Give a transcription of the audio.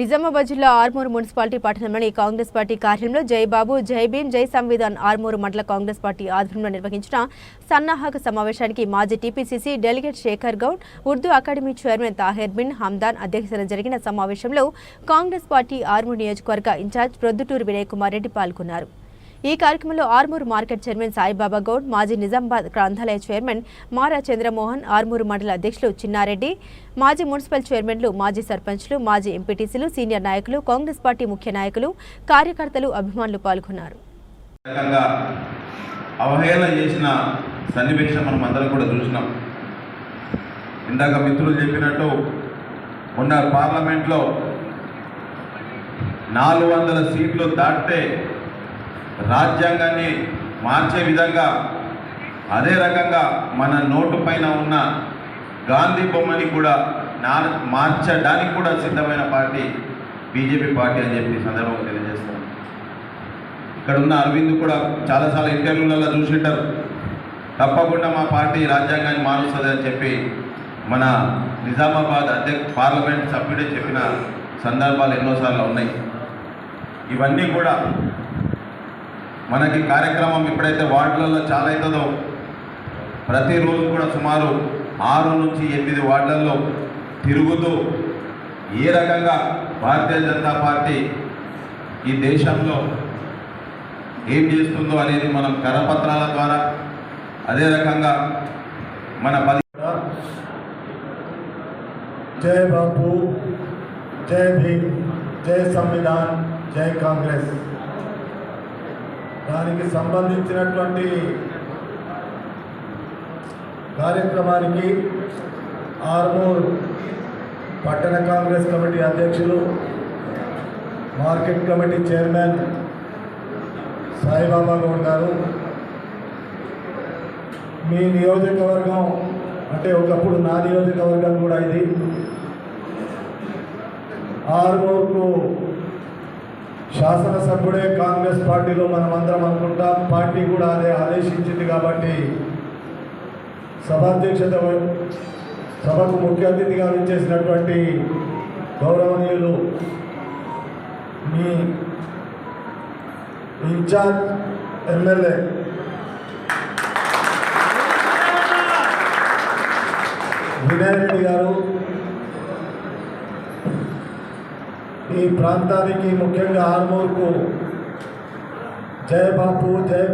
నిజామాబాద్ జిల్లా ఆర్మూరు మున్సిపాలిటీ పట్టణంలోని కాంగ్రెస్ పార్టీ కార్యాలయంలో జై బాబు జై భీమ్ జై సంవిధాన్ ఆర్మూరు మండల కాంగ్రెస్ పార్టీ ఆధ్వర్యంలో నిర్వహించిన సన్నాహక సమావేశానికి మాజీ TPCC delegate Shekhar Goud Urdu academy chairman Taher bin Hamdan అధ్యక్షతన జరిగిన సమావేశంలో కాంగ్రెస్ పార్టీ ఆర్మూరు నియోజకవర్గ ఇన్ఛార్జ్ ప్రొద్దుటూరు వినయ్ కుమార్ రెడ్డి పాల్గొన్నారు. ఈ కార్యక్రమంలో ఆర్మూరు మార్కెట్ చైర్మన్ సాయిబాబా గౌడ్ మాజీ నిజామాబాద్ గ్రంథాలయ చైర్మన్ మారా చంద్రమోహన్ ఆర్మూరు మండల అధ్యక్షులు చిన్నారెడ్డి మాజీ మున్సిపల్ చైర్మన్లు మాజీ సర్పంచ్లు మాజీ ఎంపీటీసీలు సీనియర్ నాయకులు కాంగ్రెస్ పార్టీ ముఖ్య నాయకులు కార్యకర్తలు అభిమానులు పాల్గొన్నారు. రకంగా అవహేళన చేసిన సన్నివేశం మనం అందరం కూడా చూసినాం. ఇందాక మిత్రులు చెప్పినట్టు మొన్న పార్లమెంట్లో నాలుగు వందల సీట్లు దాటితే రాజ్యాంగాన్ని మార్చే విధంగా అదే రకంగా మన నోటు పైన ఉన్న గాంధీ బొమ్మని కూడా నా మార్చడానికి కూడా సిద్ధమైన పార్టీ బీజేపీ పార్టీ అని చెప్పి సందర్భంగా తెలియజేస్తాను ఇక్కడ ఉన్న అరవింద్ కూడా చాలాసార్లు ఇంటర్వ్యూలలో చూసింటారు. తప్పకుండా మా పార్టీ రాజ్యాంగాన్ని మారుస్తుంది అని చెప్పి మన నిజామాబాద్ అధ్యక్ష పార్లమెంట్ సభ్యుడే చెప్పిన సందర్భాలు ఎన్నోసార్లు ఉన్నాయి. ఇవన్నీ కూడా మనకి కార్యక్రమం ఎప్పుడైతే వార్డులలో చాలా అవుతుందో ప్రతిరోజు కూడా సుమారు ఆరు నుంచి ఎనిమిది వార్డులలో తిరుగుతూ ఏ రకంగా భారతీయ జనతా పార్టీ ఈ దేశంలో ఏం చేస్తుందో అనేది మనం కరపత్రాల ద్వారా అదే రకంగా మన పది జై బాపు జై భీమ్ జై సంవిధాన్ జై కాంగ్రెస్. దానికి సంబంధించినటువంటి కార్యక్రమానికి ఆర్మూర్ పట్టణ కాంగ్రెస్ కమిటీ అధ్యక్షులు market committee chairman Saibaba Goud గారు. మీ నియోజకవర్గం అంటే ఒకప్పుడు నా నియోజకవర్గం కూడా ఇది. ఆర్మూర్కు శాసనసభ్యుడే కాంగ్రెస్ పార్టీలో మనం అందరం అనుకుంటాం. పార్టీ కూడా అదే ఆదేశించింది కాబట్టి సభాధ్యక్షత సభకు ముఖ్య అతిథిగా విచ్చేసినటువంటి గౌరవనీయులు మీ ఇన్ఛార్జ్ ఎమ్మెల్యే వినయ్ గారు ఈ ప్రాంతానికి ముఖ్యంగా ఆర్మూర్కు జయ బాపు జయ